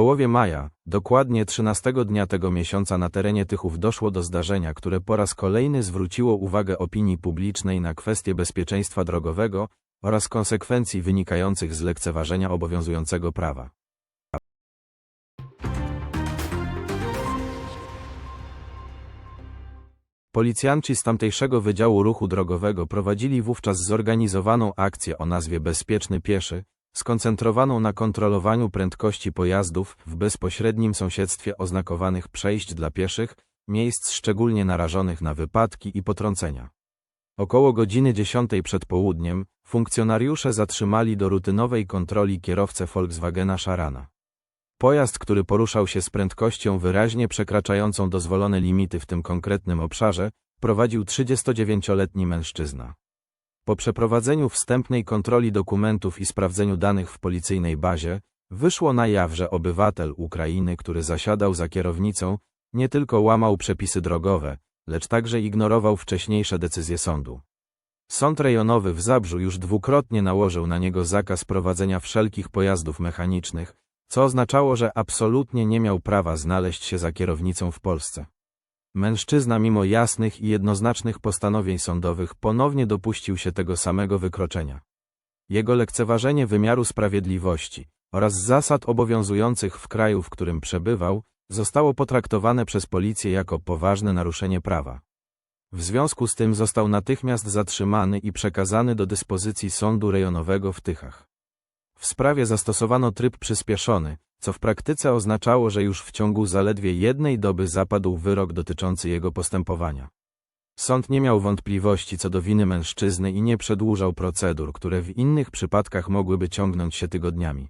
połowie maja, dokładnie 13 dnia tego miesiąca na terenie Tychów doszło do zdarzenia, które po raz kolejny zwróciło uwagę opinii publicznej na kwestie bezpieczeństwa drogowego oraz konsekwencji wynikających z lekceważenia obowiązującego prawa. Policjanci z tamtejszego Wydziału Ruchu Drogowego prowadzili wówczas zorganizowaną akcję o nazwie Bezpieczny Pieszy, skoncentrowaną na kontrolowaniu prędkości pojazdów w bezpośrednim sąsiedztwie oznakowanych przejść dla pieszych, miejsc szczególnie narażonych na wypadki i potrącenia. Około godziny 10 przed południem funkcjonariusze zatrzymali do rutynowej kontroli kierowcę Volkswagena Szarana. Pojazd, który poruszał się z prędkością wyraźnie przekraczającą dozwolone limity w tym konkretnym obszarze, prowadził 39-letni mężczyzna. Po przeprowadzeniu wstępnej kontroli dokumentów i sprawdzeniu danych w policyjnej bazie, wyszło na jaw, że obywatel Ukrainy, który zasiadał za kierownicą, nie tylko łamał przepisy drogowe, lecz także ignorował wcześniejsze decyzje sądu. Sąd rejonowy w Zabrzu już dwukrotnie nałożył na niego zakaz prowadzenia wszelkich pojazdów mechanicznych, co oznaczało, że absolutnie nie miał prawa znaleźć się za kierownicą w Polsce. Mężczyzna mimo jasnych i jednoznacznych postanowień sądowych ponownie dopuścił się tego samego wykroczenia. Jego lekceważenie wymiaru sprawiedliwości oraz zasad obowiązujących w kraju, w którym przebywał, zostało potraktowane przez policję jako poważne naruszenie prawa. W związku z tym został natychmiast zatrzymany i przekazany do dyspozycji sądu rejonowego w Tychach. W sprawie zastosowano tryb przyspieszony, co w praktyce oznaczało, że już w ciągu zaledwie jednej doby zapadł wyrok dotyczący jego postępowania. Sąd nie miał wątpliwości co do winy mężczyzny i nie przedłużał procedur, które w innych przypadkach mogłyby ciągnąć się tygodniami.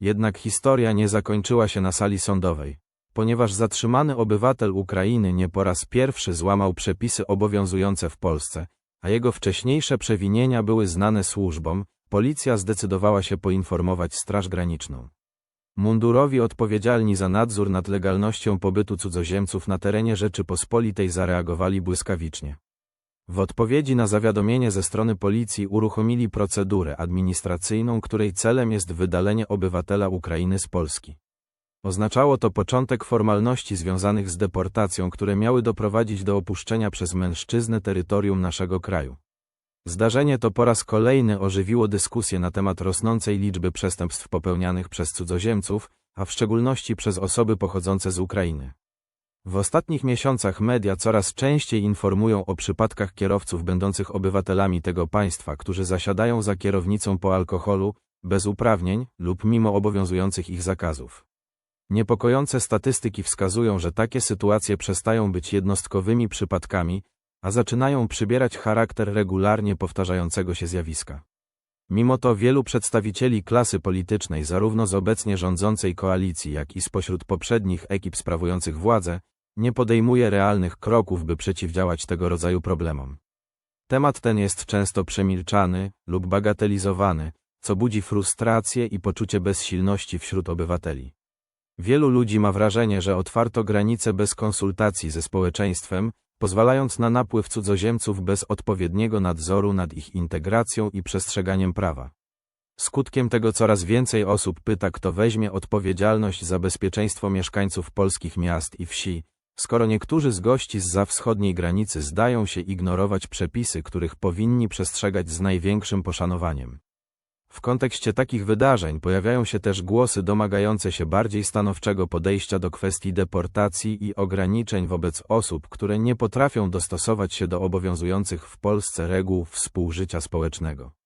Jednak historia nie zakończyła się na sali sądowej. Ponieważ zatrzymany obywatel Ukrainy nie po raz pierwszy złamał przepisy obowiązujące w Polsce, a jego wcześniejsze przewinienia były znane służbom, policja zdecydowała się poinformować Straż Graniczną. Mundurowi odpowiedzialni za nadzór nad legalnością pobytu cudzoziemców na terenie Rzeczypospolitej zareagowali błyskawicznie. W odpowiedzi na zawiadomienie ze strony policji uruchomili procedurę administracyjną, której celem jest wydalenie obywatela Ukrainy z Polski. Oznaczało to początek formalności związanych z deportacją, które miały doprowadzić do opuszczenia przez mężczyznę terytorium naszego kraju. Zdarzenie to po raz kolejny ożywiło dyskusję na temat rosnącej liczby przestępstw popełnianych przez cudzoziemców, a w szczególności przez osoby pochodzące z Ukrainy. W ostatnich miesiącach media coraz częściej informują o przypadkach kierowców będących obywatelami tego państwa, którzy zasiadają za kierownicą po alkoholu, bez uprawnień lub mimo obowiązujących ich zakazów. Niepokojące statystyki wskazują, że takie sytuacje przestają być jednostkowymi przypadkami, a zaczynają przybierać charakter regularnie powtarzającego się zjawiska. Mimo to wielu przedstawicieli klasy politycznej, zarówno z obecnie rządzącej koalicji, jak i spośród poprzednich ekip sprawujących władzę, nie podejmuje realnych kroków, by przeciwdziałać tego rodzaju problemom. Temat ten jest często przemilczany lub bagatelizowany, co budzi frustrację i poczucie bezsilności wśród obywateli. Wielu ludzi ma wrażenie, że otwarto granice bez konsultacji ze społeczeństwem, pozwalając na napływ cudzoziemców bez odpowiedniego nadzoru nad ich integracją i przestrzeganiem prawa. Skutkiem tego coraz więcej osób pyta, kto weźmie odpowiedzialność za bezpieczeństwo mieszkańców polskich miast i wsi, skoro niektórzy z gości z za wschodniej granicy zdają się ignorować przepisy, których powinni przestrzegać z największym poszanowaniem. W kontekście takich wydarzeń pojawiają się też głosy domagające się bardziej stanowczego podejścia do kwestii deportacji i ograniczeń wobec osób, które nie potrafią dostosować się do obowiązujących w Polsce reguł współżycia społecznego.